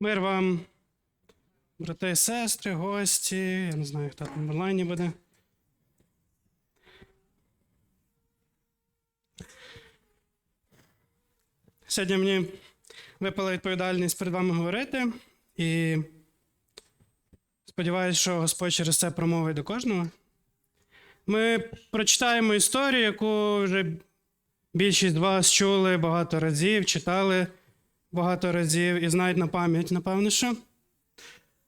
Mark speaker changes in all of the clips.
Speaker 1: Мир вам, брати і сестри, гості. Я не знаю, хто там в онлайні буде. Сьогодні мені випала відповідальність перед вами говорити. І сподіваюся, що Господь через це промовить до кожного. Ми прочитаємо історію, яку вже більшість з вас чули багато разів, читали багато разів і знають на пам'ять, напевно, що.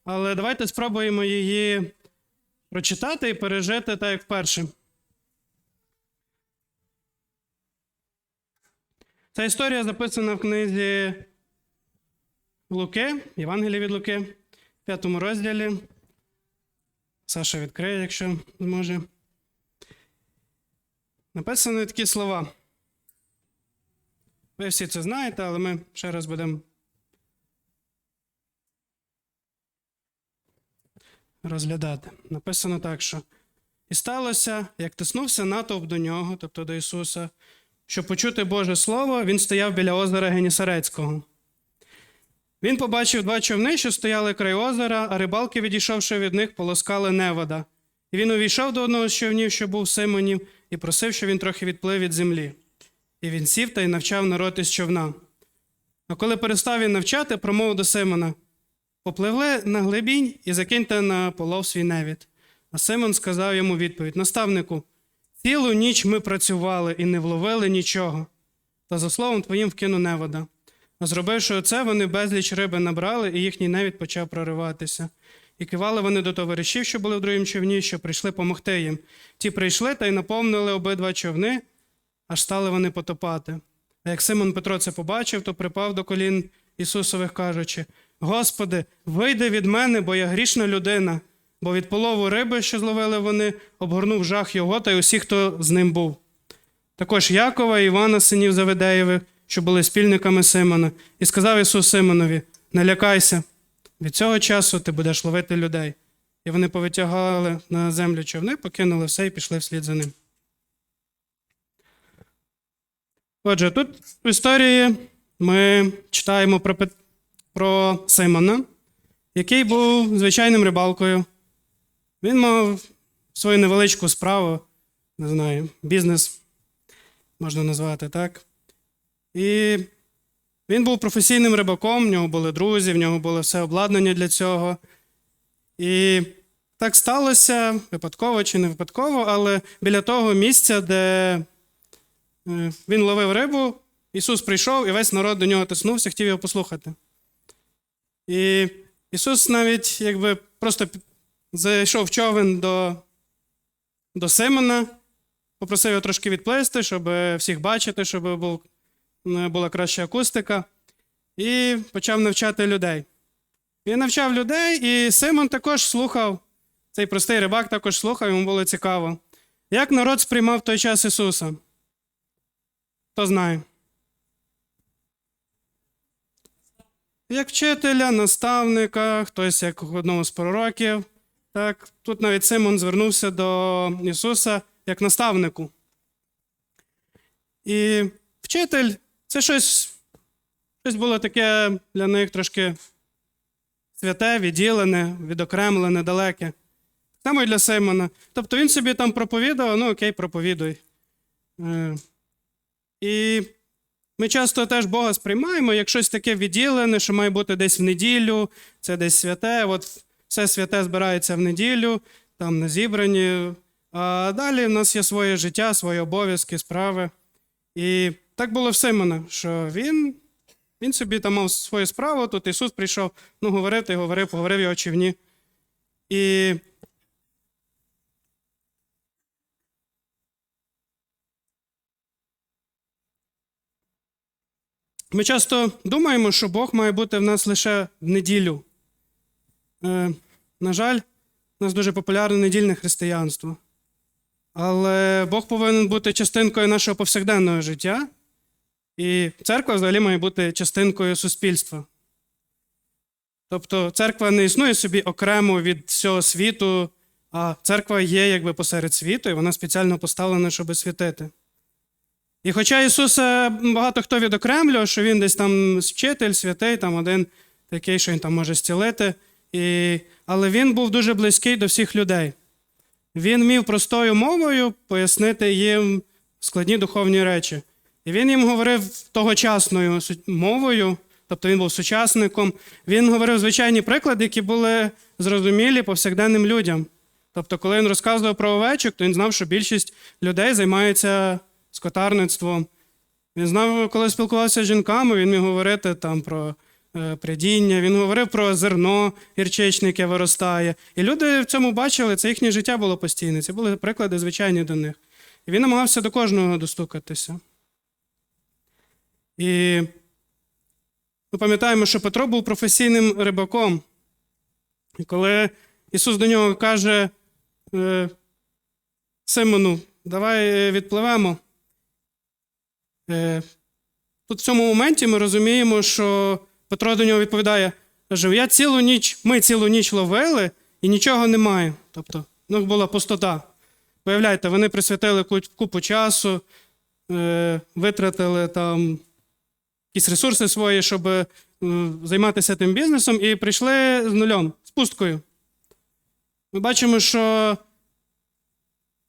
Speaker 1: Але давайте спробуємо її прочитати і пережити так, як вперше. Ця історія записана в книзі Луки, Євангелія від Луки, в п'ятому розділі. Саша відкриє, якщо зможе. Написані такі слова. Ви всі це знаєте, але ми ще раз будемо розглядати. Написано так, що і сталося, як тиснувся натовп до нього, тобто до Ісуса, щоб почути Боже Слово, він стояв біля озера Генісарецького. Він побачив два човни, що стояли край озера, а рибалки, відійшовши від них, полоскали невода. І він увійшов до одного з човнів, що був Симонів, і просив, щоб він трохи відплив від землі. І він сів та й навчав народ із човна. А коли перестав він навчати, промовив до Симона: Попливли на глибінь і закиньте на полов свій невід. А Симон сказав йому відповідь: Наставнику, цілу ніч ми працювали і не вловили нічого. Та за словом твоїм вкину невода. А зробивши оце, вони безліч риби набрали, і їхній невід почав прориватися. І кивали вони до товаришів, що були в другому човні, що прийшли помогти їм. Ті прийшли та й наповнили обидва човни, аж стали вони потопати. А як Симон Петро це побачив, то припав до колін Ісусових, кажучи: Господи, вийди від мене, бо я грішна людина, бо від полову риби, що зловили вони, обгорнув жах його та й усіх, хто з ним був. Також Якова і Івана, синів Заведеєвих, що були спільниками Симона, і сказав Ісус Симонові: Не лякайся, від цього часу ти будеш ловити людей. І вони повитягали на землю човни, покинули все і пішли вслід за ним. Отже, тут в історії ми читаємо про, про Симона, який був звичайним рибалкою. Він мав свою невеличку справу, не знаю, бізнес, можна назвати так. І він був професійним рибаком, в нього були друзі, в нього було все обладнання для цього. І так сталося випадково чи не випадково, але біля того місця, де він ловив рибу, Ісус прийшов і весь народ до нього тиснувся, хотів його послухати. І Ісус навіть якби просто зайшов в човен до, до Симона, попросив його трошки відплисти, щоб всіх бачити, щоб був, е, була краща акустика, і почав навчати людей. Він навчав людей, і Симон також слухав, цей простий рибак також слухав, йому було цікаво. Як народ сприймав в той час Ісуса? Хто знає? Як вчителя, наставника, хтось як одного з пророків. Так, тут навіть Симон звернувся до Ісуса як наставнику. І вчитель це щось, щось було таке для них трошки святе, відділене, відокремлене, далеке. Саме і для Симона. Тобто він собі там проповідав, ну окей, проповідуй. І ми часто теж Бога сприймаємо як щось таке відділене, що має бути десь в неділю, це десь святе. От все святе збирається в неділю, там на зібранні. А далі в нас є своє життя, свої обов'язки, справи. І так було в Симона, що він, він собі там мав свою справу, тут Ісус прийшов, ну, говорив, та говорив, поговорив його човні. І Ми часто думаємо, що Бог має бути в нас лише в неділю. Е, на жаль, у нас дуже популярне недільне християнство. Але Бог повинен бути частинкою нашого повсякденного життя, і церква взагалі має бути частинкою суспільства. Тобто церква не існує собі окремо від всього світу, а церква є якби посеред світу, і вона спеціально поставлена, щоб світити. І хоча Ісуса багато хто відокремлював, що він десь там вчитель, святий, там один такий, що він там може зцілити. І... Але він був дуже близький до всіх людей. Він міг простою мовою пояснити їм складні духовні речі. І він їм говорив тогочасною мовою, тобто він був сучасником. Він говорив звичайні приклади, які були зрозумілі повсякденним людям. Тобто, коли він розказував про овечок, то він знав, що більшість людей займаються скотарництвом. Він знав, коли спілкувався з жінками, він міг говорити там про е, прядіння, він говорив про зерно гірчичне, яке виростає. І люди в цьому бачили, це їхнє життя було постійне. Це були приклади звичайні до них. І він намагався до кожного достукатися. І ми пам'ятаємо, що Петро був професійним рибаком. І коли Ісус до нього каже, е, Симону, давай відпливемо. Е, Тут в цьому моменті ми розуміємо, що Петро до нього відповідає: каже, я цілу ніч, ми цілу ніч ловили і нічого немає. Тобто, них була пустота. Виявляєте, вони присвятили купу часу, е, витратили там якісь ресурси свої, щоб е, займатися тим бізнесом, і прийшли з нульом, з пусткою. Ми бачимо, що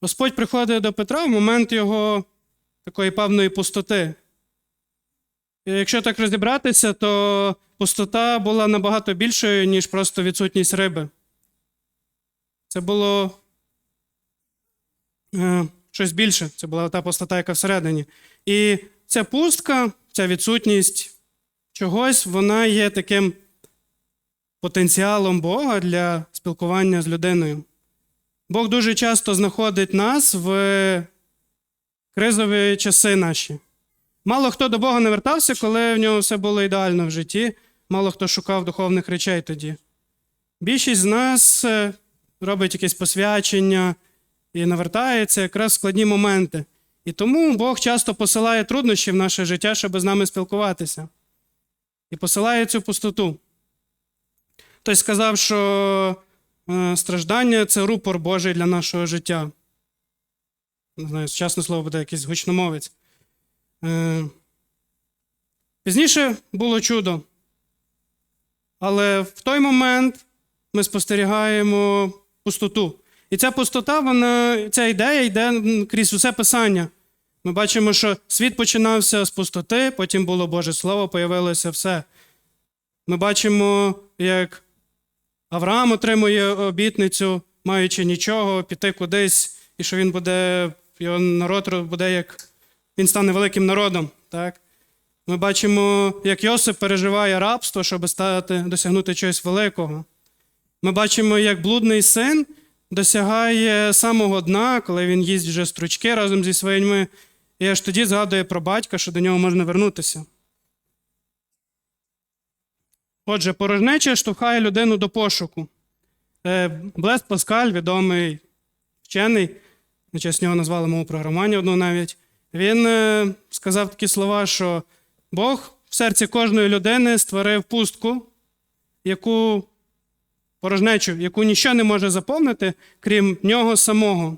Speaker 1: Господь приходить до Петра в момент його такої певної пустоти. І якщо так розібратися, то пустота була набагато більшою, ніж просто відсутність риби. Це було е, щось більше. Це була та пустота, яка всередині. І ця пустка, ця відсутність чогось, вона є таким потенціалом Бога для спілкування з людиною. Бог дуже часто знаходить нас в кризові часи наші. Мало хто до Бога не вертався, коли в нього все було ідеально в житті, мало хто шукав духовних речей тоді. Більшість з нас е, робить якесь посвячення і навертається якраз в складні моменти. І тому Бог часто посилає труднощі в наше життя, щоб з нами спілкуватися. І посилає цю пустоту. Хтось сказав, що е, страждання це рупор Божий для нашого життя. Не знаю, сучасне слово буде якийсь гучномовець. Е, Пізніше було чудо. Але в той момент ми спостерігаємо пустоту. І ця пустота, вона, ця ідея йде крізь усе писання. Ми бачимо, що світ починався з пустоти, потім було Боже Слово, появилося все. Ми бачимо, як Авраам отримує обітницю, маючи нічого, піти кудись, і що він буде, його народ буде як він стане великим народом. Так? Ми бачимо, як Йосип переживає рабство, щоб стати, досягнути чогось великого. Ми бачимо, як блудний син досягає самого дна, коли він їсть вже стручки разом зі свиньми, і аж тоді згадує про батька, що до нього можна вернутися. Отже, порожнеча штовхає людину до пошуку. Е, Блес Паскаль, відомий вчений, на честь нього назвали мову програмування одну навіть. Він е, сказав такі слова, що Бог в серці кожної людини створив пустку, яку порожнечу, яку ніщо не може заповнити, крім нього самого.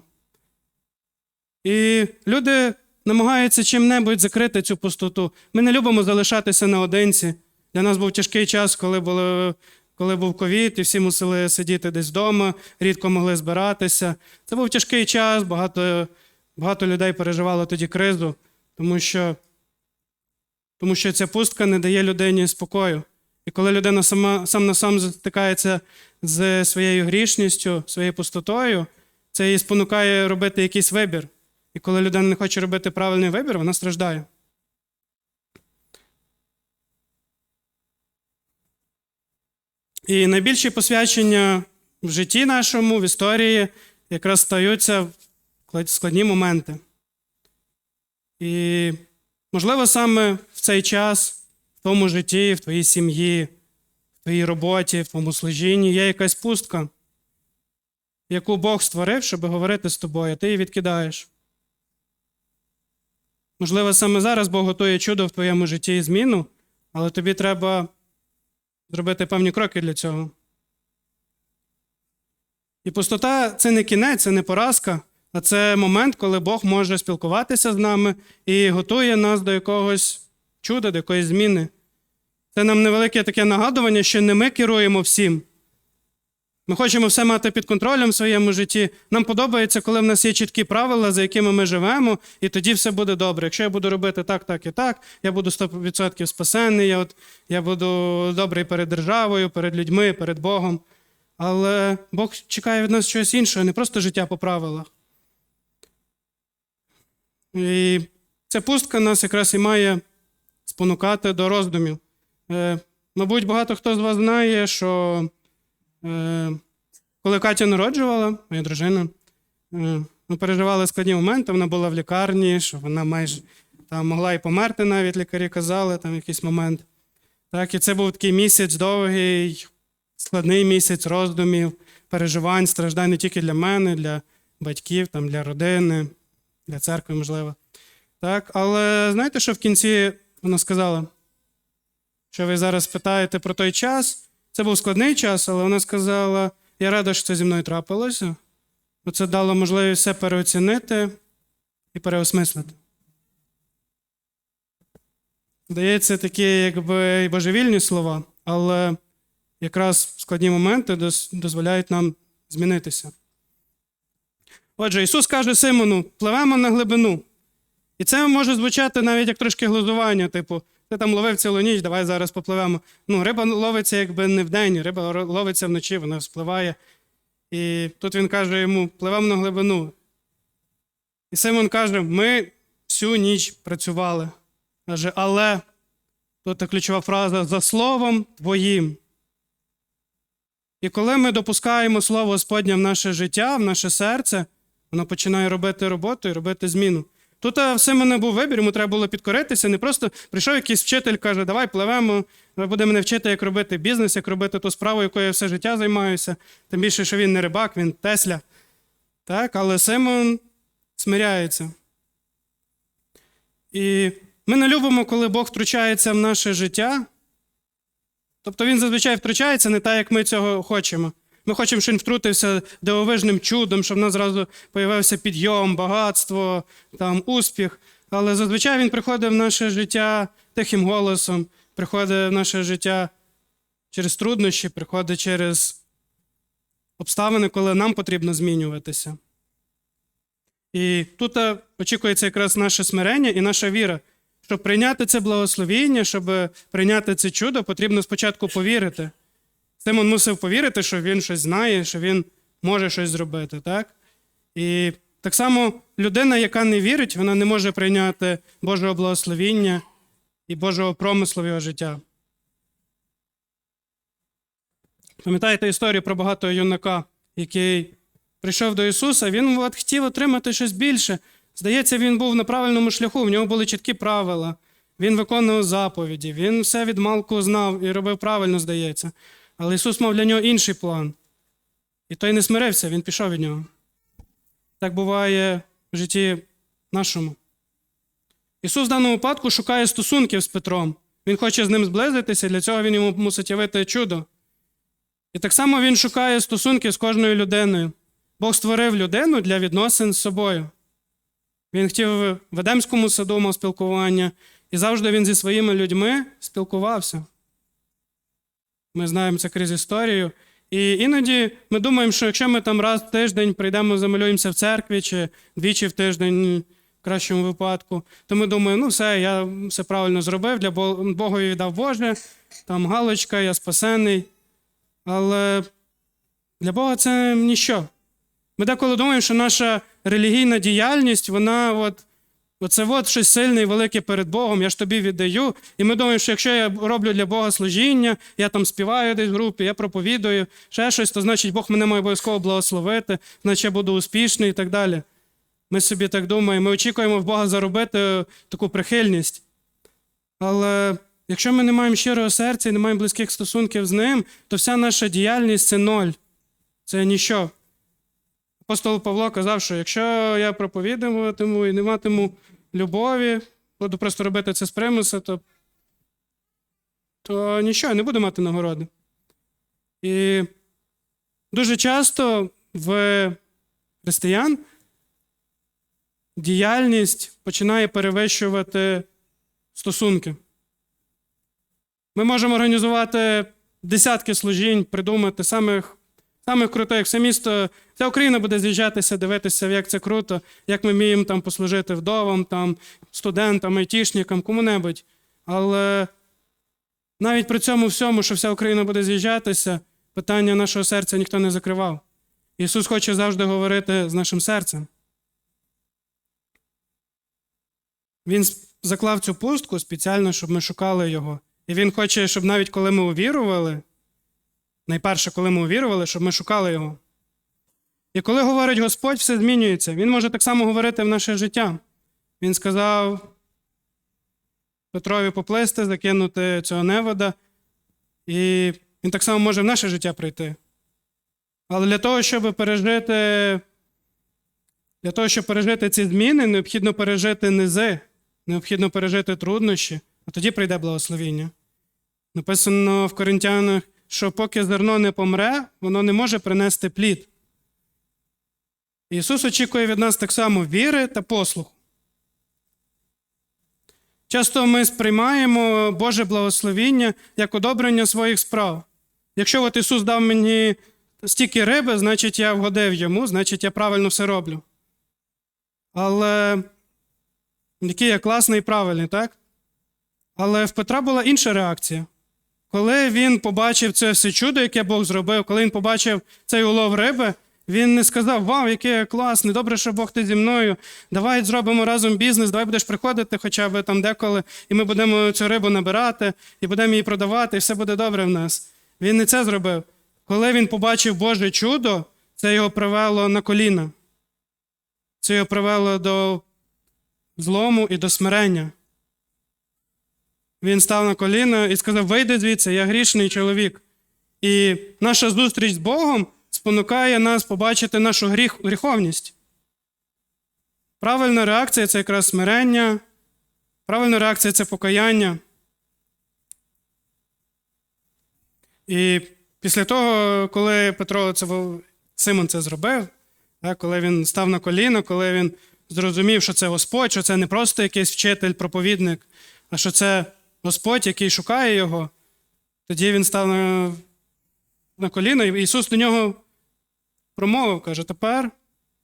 Speaker 1: І люди намагаються чим-небудь закрити цю пустоту. Ми не любимо залишатися наодинці. Для нас був тяжкий час, коли було. Коли був ковід, і всі мусили сидіти десь вдома, рідко могли збиратися. Це був тяжкий час, багато, багато людей переживало тоді кризу, тому що, тому що ця пустка не дає людині спокою. І коли людина сама, сам на сам стикається з своєю грішністю, своєю пустотою, це її спонукає робити якийсь вибір. І коли людина не хоче робити правильний вибір, вона страждає. І найбільші посвячення в житті нашому, в історії, якраз стаються в складні моменти. І, можливо, саме в цей час, в твоєму житті, в твоїй сім'ї, в твоїй роботі, в твоєму служінні є якась пустка, яку Бог створив, щоб говорити з тобою, а ти її відкидаєш. Можливо, саме зараз Бог готує чудо в твоєму житті і зміну, але тобі треба зробити певні кроки для цього. І пустота це не кінець, це не поразка, а це момент, коли Бог може спілкуватися з нами і готує нас до якогось чуда, до якоїсь зміни. Це нам невелике таке нагадування, що не ми керуємо всім. Ми хочемо все мати під контролем в своєму житті. Нам подобається, коли в нас є чіткі правила, за якими ми живемо, і тоді все буде добре. Якщо я буду робити так, так і так, я буду 100% спасений, я, от, я буду добрий перед державою, перед людьми, перед Богом. Але Бог чекає від нас чогось іншого, не просто життя по правилах. І ця пустка нас якраз і має спонукати до роздумів. Е, мабуть, багато хто з вас знає, що коли Катя народжувала, моя дружина, е, ми переживали складні моменти, вона була в лікарні, що вона майже там могла і померти, навіть лікарі казали, там якийсь момент. Так, і це був такий місяць довгий, складний місяць роздумів, переживань, страждань не тільки для мене, для батьків, там, для родини, для церкви, можливо. Так, але знаєте, що в кінці вона сказала? Що ви зараз питаєте про той час? Це був складний час, але вона сказала: я рада, що це зі мною трапилося. Бо це дало можливість все переоцінити і переосмислити. Здається, такі, якби божевільні слова, але якраз складні моменти дозволяють нам змінитися. Отже, Ісус каже Симону: пливемо на глибину. І це може звучати навіть як трошки глузування, типу, ти там ловив цілу ніч, давай зараз попливемо. Ну, риба ловиться якби не вдень, риба ловиться вночі, вона вспливає. І тут він каже йому: пливемо на глибину. І Симон каже: ми всю ніч працювали. Каже, але тут ключова фраза за словом твоїм. І коли ми допускаємо слово Господнє в наше життя, в наше серце, воно починає робити роботу і робити зміну. Тут а, в Симона був вибір, йому треба було підкоритися. Не просто прийшов якийсь вчитель, каже, давай пливемо, буде мене вчити, як робити бізнес, як робити ту справу, якою я все життя займаюся. Тим більше, що він не рибак, він Тесля. Так, але Симон смиряється. І ми не любимо, коли Бог втручається в наше життя. Тобто він зазвичай втручається не так, як ми цього хочемо. Ми хочемо, щоб він втрутився дивовижним чудом, щоб в нас зразу появився підйом, багатство, там, успіх. Але зазвичай він приходить в наше життя тихим голосом, приходить в наше життя через труднощі, приходить через обставини, коли нам потрібно змінюватися. І тут е, очікується якраз наше смирення і наша віра. Щоб прийняти це благословіння, щоб прийняти це чудо, потрібно спочатку повірити. Симон мусив повірити, що він щось знає, що він може щось зробити. так? І так само людина, яка не вірить, вона не може прийняти Божого благословіння і Божого промислу в його життя. Пам'ятаєте історію про багатого юнака, який прийшов до Ісуса, він от хотів отримати щось більше. Здається, він був на правильному шляху, в нього були чіткі правила, він виконував заповіді, він все від малку знав і робив правильно, здається. Але Ісус мав для нього інший план. І той не смирився, він пішов від нього. Так буває в житті нашому. Ісус в даному випадку шукає стосунків з Петром. Він хоче з ним зблизитися, для цього він йому мусить явити чудо. І так само він шукає стосунки з кожною людиною. Бог створив людину для відносин з собою. Він хотів в Едемському саду мав спілкування, і завжди він зі своїми людьми спілкувався. Ми знаємо це крізь історію. І іноді ми думаємо, що якщо ми там раз в тиждень прийдемо, замалюємося в церкві чи двічі в тиждень, в кращому випадку, то ми думаємо, ну все, я все правильно зробив, для Бо- Богові віддав Боже, там галочка, я спасений. Але для Бога це ніщо. Ми деколи думаємо, що наша релігійна діяльність, вона от, оце от щось сильне і велике перед Богом, я ж тобі віддаю. І ми думаємо, що якщо я роблю для Бога служіння, я там співаю десь в групі, я проповідую, ще щось, то значить Бог мене має обов'язково благословити, значить я буду успішний і так далі. Ми собі так думаємо, ми очікуємо в Бога заробити таку прихильність. Але якщо ми не маємо щирого серця і не маємо близьких стосунків з ним, то вся наша діяльність це ноль. Це ніщо. Апостол Павло казав, що якщо я проповідуватиму і не матиму любові, буду просто робити це з примусу, то, то нічого, не буду мати нагороди. І дуже часто в християн діяльність починає перевищувати стосунки. Ми можемо організувати десятки служінь, придумати самих, самих крутих. Все місто, вся Україна буде з'їжджатися, дивитися, як це круто, як ми вміємо там послужити вдовам, там, студентам, айтішникам, кому-небудь. Але навіть при цьому всьому, що вся Україна буде з'їжджатися, питання нашого серця ніхто не закривав. Ісус хоче завжди говорити з нашим серцем. Він заклав цю пустку спеціально, щоб ми шукали його. І він хоче, щоб навіть коли ми увірували, найперше, коли ми увірували, щоб ми шукали його. І коли говорить Господь, все змінюється. Він може так само говорити в наше життя. Він сказав Петрові поплисти, закинути цього невода, і він так само може в наше життя прийти. Але для того, щоб пережити, для того, щоб пережити ці зміни, необхідно пережити низи, необхідно пережити труднощі, а тоді прийде благословіння. Написано в Коринтянах, що поки зерно не помре, воно не може принести плід. Ісус очікує від нас так само віри та послуху. Часто ми сприймаємо Боже благословіння як одобрення своїх справ. Якщо от Ісус дав мені стільки риби, значить я вгодив йому, значить я правильно все роблю. Але який я класний і правильний, так? Але в Петра була інша реакція. Коли він побачив це все чудо, яке Бог зробив, коли він побачив цей улов риби, він не сказав: Вау, який я класний, добре, що Бог ти зі мною. Давай зробимо разом бізнес, давай будеш приходити хоча б там деколи, і ми будемо цю рибу набирати, і будемо її продавати, і все буде добре в нас. Він не це зробив. Коли він побачив Боже чудо, це його привело на коліна. Це його привело до злому і до смирення. Він став на коліна і сказав: Вийди звідси, я грішний чоловік. І наша зустріч з Богом спонукає нас побачити нашу гріх, гріховність. Правильна реакція це якраз смирення, правильна реакція це покаяння. І після того, коли Петро це Симон це зробив, коли він став на коліна, коли він зрозумів, що це Господь, що це не просто якийсь вчитель, проповідник, а що це Господь, який шукає його, тоді він став на, на коліна, і Ісус до нього промовив, каже: тепер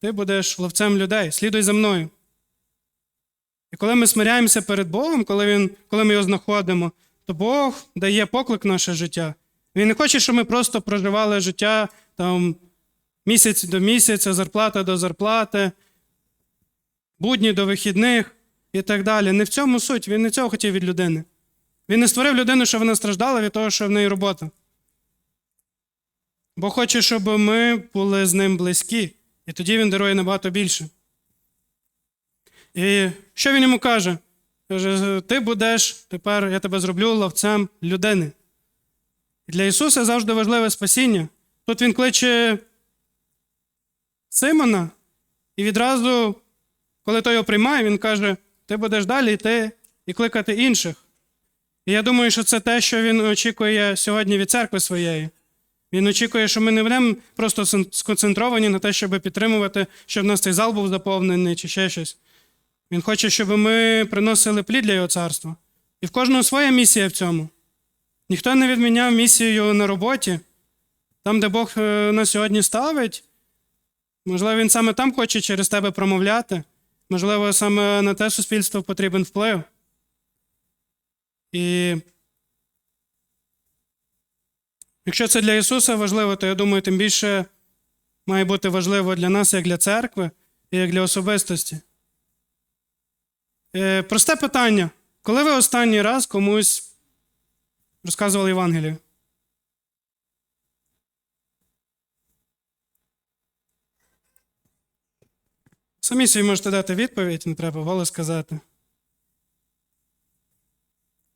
Speaker 1: ти будеш ловцем людей, слідуй за мною. І коли ми смиряємося перед Богом, коли, він, коли ми його знаходимо, то Бог дає поклик в наше життя. Він не хоче, щоб ми просто проживали життя там, місяць до місяця, зарплата до зарплати, будні до вихідних і так далі. Не в цьому суть. Він не цього хотів від людини. Він не створив людину, щоб вона страждала від того, що в неї робота. Бо хоче, щоб ми були з ним близькі, і тоді він дарує набагато більше. І що він йому каже? Каже, ти будеш, тепер я тебе зроблю ловцем людини. І для Ісуса завжди важливе спасіння. Тут Він кличе Симона, і відразу, коли той його приймає, він каже: ти будеш далі йти і кликати інших. І я думаю, що це те, що він очікує сьогодні від церкви своєї. Він очікує, що ми не будемо просто сконцентровані на те, щоб підтримувати, щоб в нас цей зал був заповнений чи ще щось. Він хоче, щоб ми приносили плід для його царства. І в кожного своя місія в цьому. Ніхто не відміняв місію на роботі, там, де Бог е, нас сьогодні ставить. Можливо, він саме там хоче через тебе промовляти. Можливо, саме на те суспільство потрібен вплив. І якщо це для Ісуса важливо, то я думаю, тим більше має бути важливо для нас, як для церкви і як для особистості. Е, Просте питання. Коли ви останній раз комусь розказували Євангелію? Самі собі можете дати відповідь, не треба голос сказати.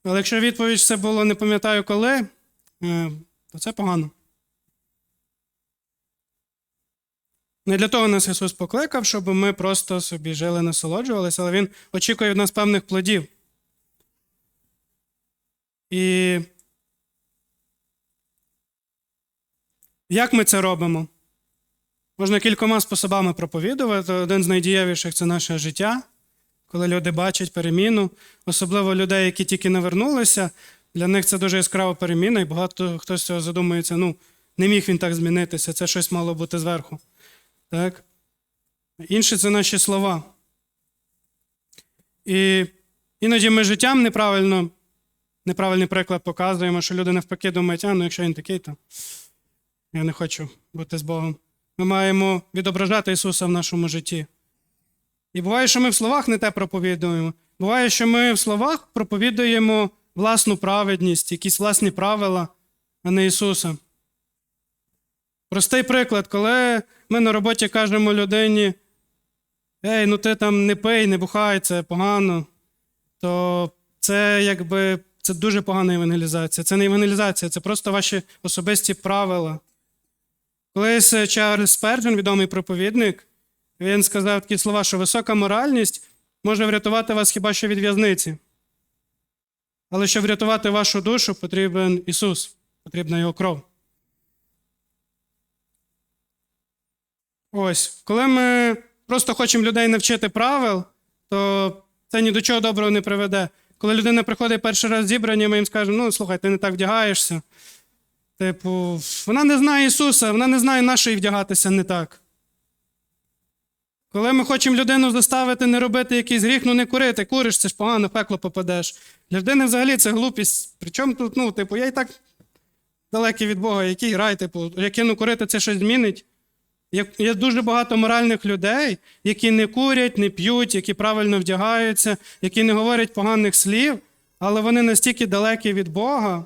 Speaker 1: Але якщо відповідь це було не пам'ятаю коли, е, то це погано. Не для того нас Ісус покликав, щоб ми просто собі жили, насолоджувалися, але Він очікує від нас певних плодів. І як ми це робимо? Можна кількома способами проповідувати. Один з найдієвіших це наше життя, коли люди бачать переміну, особливо людей, які тільки навернулися, Для них це дуже яскрава переміна, і багато хто з цього задумується, ну, не міг він так змінитися, це щось мало бути зверху. Так? Інше це наші слова. І іноді ми життям неправильно, неправильний приклад показуємо, що люди навпаки думають, а ну якщо він такий, то я не хочу бути з Богом. Ми маємо відображати Ісуса в нашому житті. І буває, що ми в словах не те проповідуємо. Буває, що ми в словах проповідуємо власну праведність, якісь власні правила, а не Ісуса. Простий приклад, коли ми на роботі кажемо людині, ей, ну ти там не пий, не бухай, це погано, то це якби це дуже погана евангелізація. Це не евангелізація, це просто ваші особисті правила. Колись Чарльз Сперджен, відомий проповідник, він сказав такі слова, що висока моральність може врятувати вас хіба що від в'язниці. Але щоб врятувати вашу душу, потрібен Ісус, потрібна Його кров. Ось, коли ми просто хочемо людей навчити правил, то це ні до чого доброго не приведе. Коли людина приходить перший раз зібрання, ми їм скажемо, ну слухай, ти не так вдягаєшся. Типу, вона не знає Ісуса, вона не знає, на що їй вдягатися не так. Коли ми хочемо людину заставити не робити якийсь гріх, ну не курити, куриш, це ж погано, пекло попадеш. Для людини взагалі це глупість. Причому тут, ну, типу, я і так далекий від Бога, який рай, типу, я кину курити, це щось змінить. Є дуже багато моральних людей, які не курять, не п'ють, які правильно вдягаються, які не говорять поганих слів, але вони настільки далекі від Бога.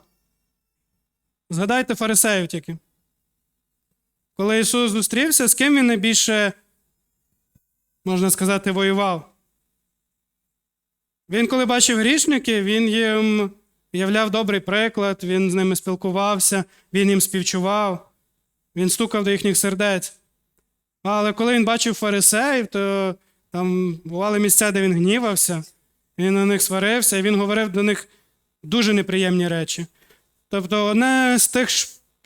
Speaker 1: Згадайте фарисеїв тільки. Коли Ісус зустрівся, з ким він найбільше, можна сказати, воював? Він, коли бачив грішників, він їм являв добрий приклад, він з ними спілкувався, він їм співчував, він стукав до їхніх сердець. Але коли він бачив фарисеїв, то там бували місця, де він гнівався, він на них сварився, і він говорив до них дуже неприємні речі. Тобто, одне з тих,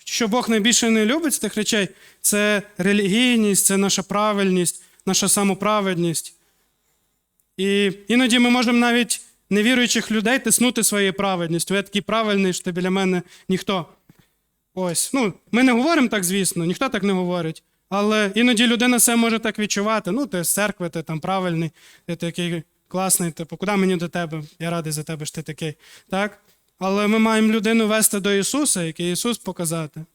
Speaker 1: що Бог найбільше не любить з тих речей, це релігійність, це наша правильність, наша самоправедність. І іноді ми можемо навіть невіруючих людей тиснути своєю праведністю. Я такий правильний, що ти біля мене ніхто. Ось. Ну, Ми не говоримо так, звісно, ніхто так не говорить. Але іноді людина себе може так відчувати. Ну, ти з церкви, ти там правильний, ти такий класний, типу, куди мені до тебе? Я радий за тебе, що ти такий. Так? Але ми маємо людину вести до Ісуса, який Ісус показати.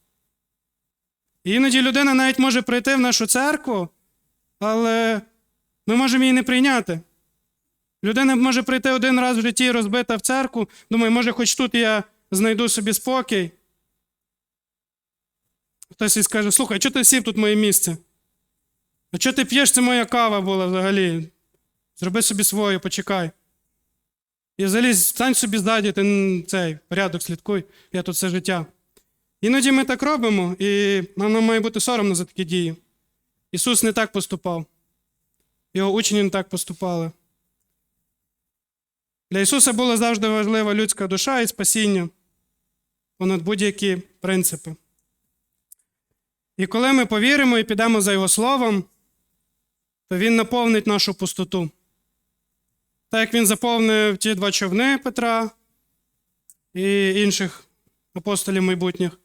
Speaker 1: І іноді людина навіть може прийти в нашу церкву, але ми можемо її не прийняти. Людина може прийти один раз в житті розбита в церкву, думає, може, хоч тут я знайду собі спокій. Хтось і скаже, слухай, чого ти сів тут моє місце? А чого ти п'єш, це моя кава була взагалі? Зроби собі свою, почекай. І взагалі стань собі ззаді, ти цей порядок слідкуй, я тут все життя. Іноді ми так робимо, і нам має бути соромно за такі дії. Ісус не так поступав. Його учні не так поступали. Для Ісуса була завжди важлива людська душа і спасіння понад будь-які принципи. І коли ми повіримо і підемо за Його Словом, то Він наповнить нашу пустоту. Так як він заповнив ті два човни Петра і інших апостолів майбутніх,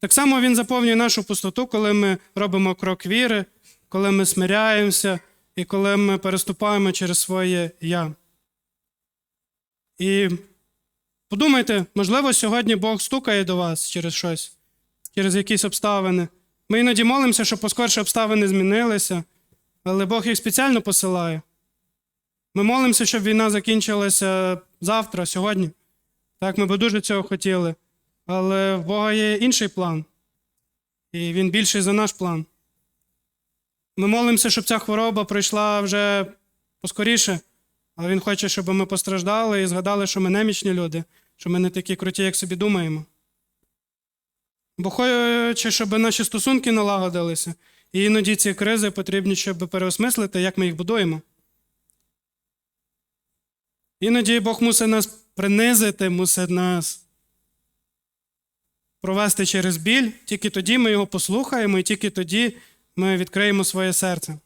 Speaker 1: так само Він заповнює нашу пустоту, коли ми робимо крок віри, коли ми смиряємося і коли ми переступаємо через своє я. І подумайте, можливо, сьогодні Бог стукає до вас через щось, через якісь обставини. Ми іноді молимося, щоб поскорше обставини змінилися, але Бог їх спеціально посилає. Ми молимося, щоб війна закінчилася завтра, сьогодні. Так, ми би дуже цього хотіли. Але в Бога є інший план, і він більший за наш план. Ми молимося, щоб ця хвороба пройшла вже поскоріше, але Він хоче, щоб ми постраждали і згадали, що ми немічні люди, що ми не такі круті, як собі думаємо. Бо хоче, щоб наші стосунки налагодилися, і іноді ці кризи потрібні, щоб переосмислити, як ми їх будуємо. Іноді Бог мусить нас принизити, мусить нас провести через біль, тільки тоді ми його послухаємо, і тільки тоді ми відкриємо своє серце.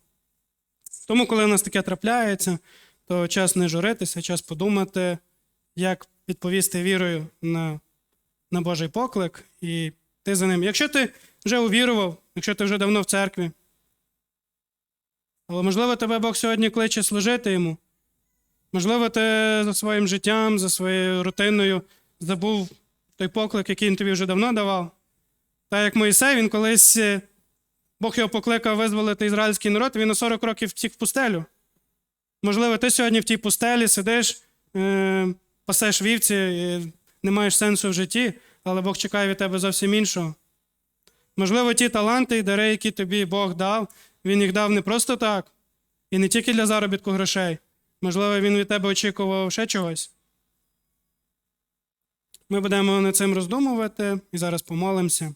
Speaker 1: Тому, коли у нас таке трапляється, то час не журитися, час подумати, як відповісти вірою на, на Божий поклик, і ти за ним. Якщо ти вже увірував, якщо ти вже давно в церкві, але можливо тебе Бог сьогодні кличе служити йому. Можливо, ти за своїм життям, за своєю рутиною забув той поклик, який він тобі вже давно давав. Та як Моїсей, він колись е, Бог його покликав визволити ізраїльський народ, він на 40 років втік в пустелю. Можливо, ти сьогодні в тій пустелі сидиш, е, пасеш вівці, і не маєш сенсу в житті, але Бог чекає від тебе зовсім іншого. Можливо, ті таланти і дари, які тобі Бог дав, Він їх дав не просто так, і не тільки для заробітку грошей. Можливо, він від тебе очікував ще чогось. Ми будемо над цим роздумувати і зараз помолимося.